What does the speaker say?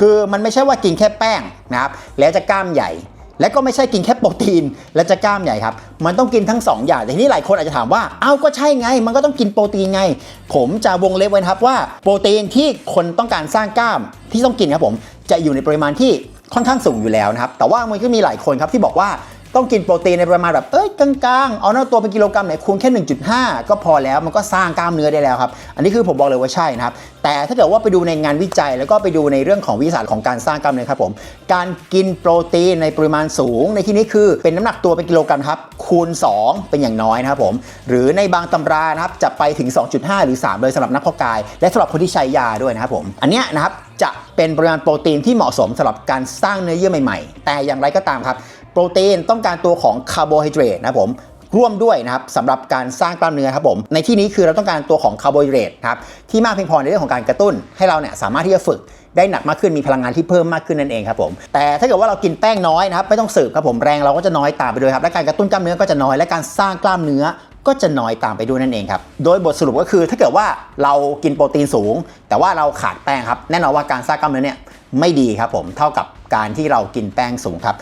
คือมันไม่ใช่ว่ากินแค่แป้งนะครับแล้วจะกล้ามใหญ่ และก็ไม่ใช่กินแค่โปรตีน และจะกล้ามใหญ่ครับ มันต้องกินทั้ง 2 อย่างแต่ทีนี้หลายคนอาจจะถามว่าเอ้าก็ใช่ไง มันก็ต้องกินโปรตีนไง ผมจะวงเล็บไว้ครับว่าโปรตีนที่คนต้องการสร้างกล้ามที่ต้องกินครับผมจะอยู่ในปริมาณที่ค่อนข้างสูงอยู่แล้วนะครับแต่ว่ามันก็มีหลายคนครับที่บอกว่า ต้องกินโปรตีนในประมาณแบบเอ้ยกลางๆ เอาหน้าตัวเป็นกิโลกรัมไหนคูณแค่ 1.5 ก็พอแล้วมันก็สร้างกล้ามเนื้อได้แล้วครับ อันนี้คือผมบอกเลยว่าใช่นะครับ แต่ถ้าเกิดว่าไปดูในงานวิจัย แล้วก็ไปดูในเรื่องของวิทยาสตร์ของการสร้างกล้ามเนื้อครับผม การกินโปรตีนในปริมาณสูง ในที่นี้คือเป็นน้ำหนักตัวเป็นกิโลกรัมครับ คูณ 2 เป็นอย่างน้อยนะครับผม หรือในบางตำรานะครับจะไปถึง 2.5 หรือ 3 เลยสำหรับนักเพาะกาย และสำหรับคนที่ใช้ยาด้วยนะครับผม อันเนี้ยนะครับจะเป็นปริมาณโปรตีนที่เหมาะสมสำหรับการสร้างเนื้อเยื่อใหม่ ๆ แต่อย่างไรก็ตามครับ โปรตีนต้องการตัวของคาร์โบไฮเดรตนะผมร่วมด้วยนะครับสำหรับการสร้างกล้ามเนื้อครับผมในที่นี้คือเราต้องการตัวของคาร์โบไฮเดรตครับที่มากเพียงพอในเรื่องของการกระตุ้น ให้เราเนี่ยสามารถที่จะฝึกได้หนักมากขึ้นมีพลังงานที่เพิ่มมากขึ้นนั่นเองครับผมแต่ถ้าเกิดว่าเรากินแป้งน้อยนะครับไม่ต้องสืบครับผมแรงเราก็จะน้อยตามไปด้วยครับและการกระตุ้นกล้ามเนื้อก็จะน้อยและการสร้างกล้ามเนื้อก็จะน้อยตามไปด้วยนั่นเองครับโดยบทสรุปก็คือถ้าเกิดว่าเรากินโปรตีนสูง แต่ว่าเราขาดแป้งครับแน่นอนว่าการสร้างกล้ามเนื้อเนี่ยไม่ดีครับผมเท่ากับการที่เรากินแป้งสูงครับ